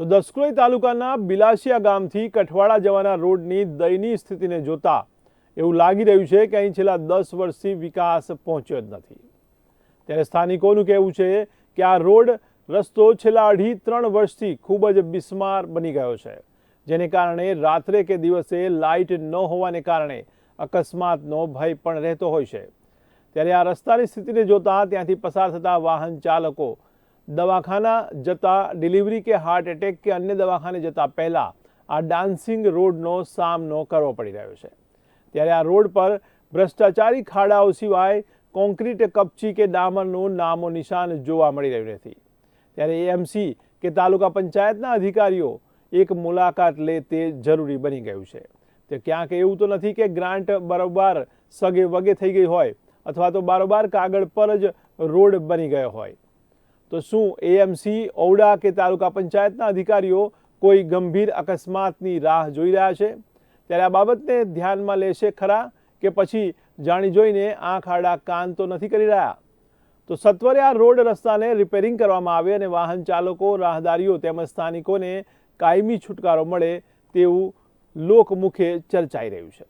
તો દસક્રોઈ તાલુકાના બિલાસિયા ગામથી કઠવાડા જવાના રોડની દયનીય સ્થિતિને જોતા એવું લાગી રહ્યું છે કે અહીં છેલ્લા દસ વર્ષથી વિકાસ પહોંચ્યો જ નથી. ત્યારે સ્થાનિકોનું કહેવું છે કે આ રોડ રસ્તો છેલ્લા અઢી ત્રણ વર્ષથી ખૂબ જ બિસ્માર બની ગયો છે, જેને કારણે રાત્રે કે દિવસે લાઇટ ન હોવાને કારણે અકસ્માતનો ભય પણ રહેતો હોય છે. ત્યારે આ રસ્તાની સ્થિતિને જોતા ત્યાંથી પસાર થતા વાહન ચાલકો દવાખાના જતા ડિલિવરી કે હાર્ટ એટેક કે અન્ય દવાખાને જતા પહેલાં આ ડાન્સિંગ રોડનો સામનો કરવો પડી રહ્યો છે ત્યારે આ રોડ પર ભ્રષ્ટાચારી ખાડાઓ સિવાય કોન્ક્રીટ કપચી કે ડામરનું નામો નિશાન જોવા મળી રહ્યું નથી ત્યારે એએમસી કે તાલુકા પંચાયતના અધિકારીઓ એક મુલાકાત લે તે જરૂરી બની ગયું છે તે ક્યાંક એવું તો નથી કે ગ્રાન્ટ બરોબર સગે વગે થઈ ગઈ હોય અથવા તો બારોબાર કાગળ પર જ રોડ બની ગયો હોય તો શું એએમસી ઔડા કે તાલુકા પંચાયતના અધિકારીઓ કોઈ ગંભીર અકસ્માતની રાહ જોઈ રહ્યા છે? ત્યારે આ બાબતને ધ્યાનમાં લેશે ખરા કે પછી જાણી જોઈને આંખ આડા કાન તો નથી કરી રહ્યા? તો સત્વરે આ રોડ રસ્તાને રિપેરિંગ કરવામાં આવે અને વાહન ચાલકો, રાહદારીઓ તેમજ સ્થાનિકોને કાયમી છુટકારો મળે તેવું લોકમુખે ચર્ચાઈ રહ્યું છે.